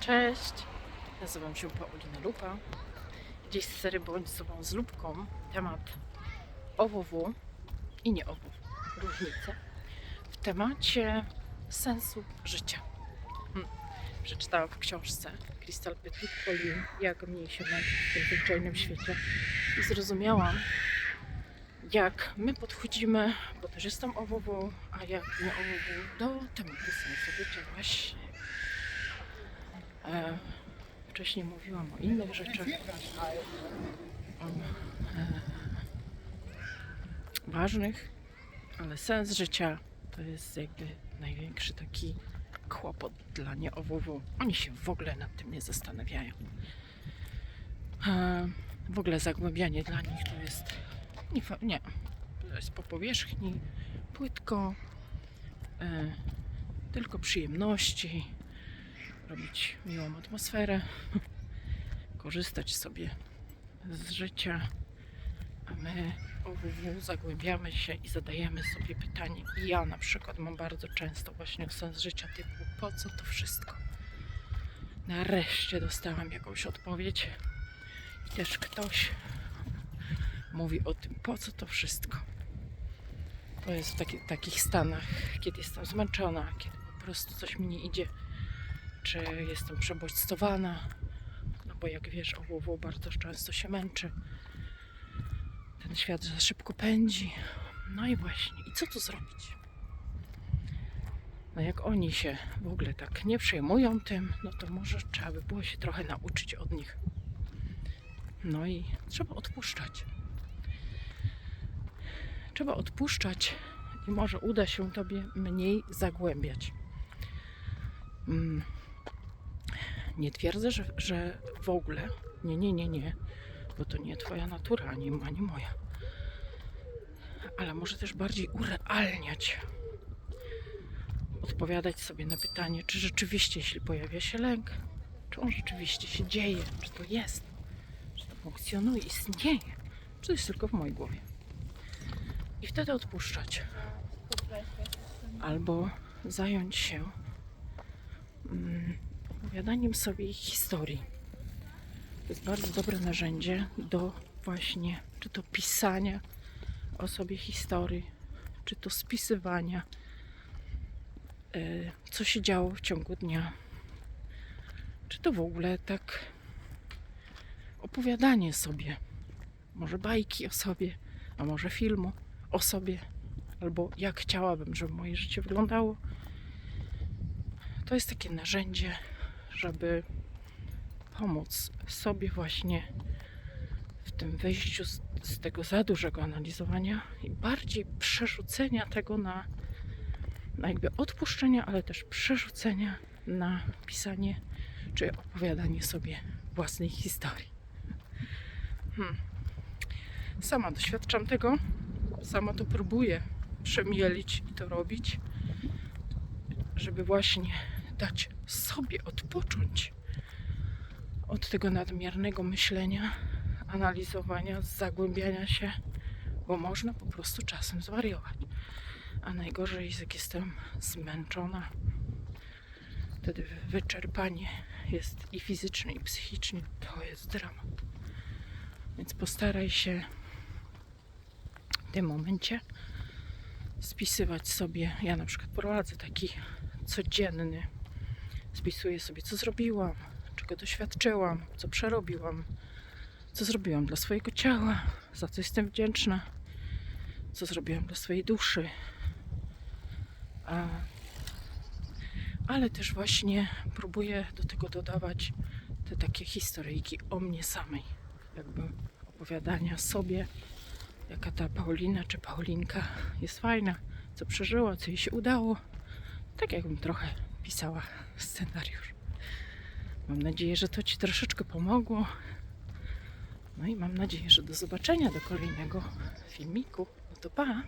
Cześć, nazywam się Paulina Lupa. Dziś z serii Bądź sobą z lubką temat OWW i nie OWW, różnice w temacie sensu życia. Hmm. Przeczytałam w książce Crystal Petit Pauline Jak mniej się w tym zwyczajnym świecie i zrozumiałam, jak my podchodzimy, bo też jestem OWW, a jak nie OWW, do tematu sensu życia właśnie. E, wcześniej mówiłam o innych rzeczach. E, ważnych, ale sens życia to jest jakby największy taki kłopot dla nieOWW. Oni się w ogóle nad tym nie zastanawiają. E, w ogóle zagłębianie dla nich to jest nie, to jest po powierzchni, płytko, tylko przyjemności, robić miłą atmosferę, korzystać sobie z życia, a my OWW zagłębiamy się i zadajemy sobie pytanie. I ja na przykład mam bardzo często właśnie sens życia typu po co to wszystko? Nareszcie dostałam jakąś odpowiedź i też ktoś mówi o tym, po co to wszystko. To jest w taki, takich stanach, kiedy jestem zmęczona, kiedy po prostu coś mi nie idzie, czy jestem przebodźcowana, no bo jak wiesz, OWW bardzo często się męczy. Ten świat za szybko pędzi. No i właśnie, i co tu zrobić? No jak oni się w ogóle tak nie przejmują tym, no to może trzeba by było się trochę nauczyć od nich. No i trzeba odpuszczać. Trzeba odpuszczać i może uda się Tobie mniej zagłębiać. Mm. Nie twierdzę, że, że w ogóle. Nie, nie, nie, nie. Bo to nie Twoja natura, ani, ani moja. Ale może też bardziej urealniać. Odpowiadać sobie na pytanie, czy rzeczywiście, jeśli pojawia się lęk, czy on rzeczywiście się dzieje, czy to jest, czy to funkcjonuje, istnieje, czy to jest tylko w mojej głowie. I wtedy odpuszczać. Albo zająć się opowiadaniem sobie ich historii. To jest bardzo dobre narzędzie do właśnie, czy to pisania o sobie historii, czy to spisywania, y, co się działo w ciągu dnia, czy to w ogóle tak opowiadanie sobie, może bajki o sobie, a może filmu o sobie, albo jak chciałabym, żeby moje życie wyglądało. To jest takie narzędzie, żeby pomóc sobie właśnie w tym wyjściu z, z tego za dużego analizowania i bardziej przerzucenia tego na, na jakby odpuszczenia, ale też przerzucenia na pisanie czy opowiadanie sobie własnej historii. Hmm. Sama doświadczam tego, sama to próbuję przemielić i to robić, żeby właśnie dać sobie odpocząć od tego nadmiernego myślenia, analizowania, zagłębiania się, bo można po prostu czasem zwariować. A najgorzej jak jestem zmęczona. Wtedy wyczerpanie jest i fizycznie, i psychicznie. To jest dramat. Więc postaraj się w tym momencie spisywać sobie. Ja na przykład prowadzę taki codzienny. Spisuję sobie, co zrobiłam, czego doświadczyłam, co przerobiłam, co zrobiłam dla swojego ciała, za co jestem wdzięczna, co zrobiłam dla swojej duszy. Ale też właśnie próbuję do tego dodawać te takie historyjki o mnie samej, jakby opowiadania sobie, jaka ta Paulina czy Paulinka jest fajna, co przeżyła, co jej się udało. Tak jakbym trochę pisała scenariusz. Mam nadzieję, że to Ci troszeczkę pomogło. No i mam nadzieję, że do zobaczenia do kolejnego filmiku. No to pa!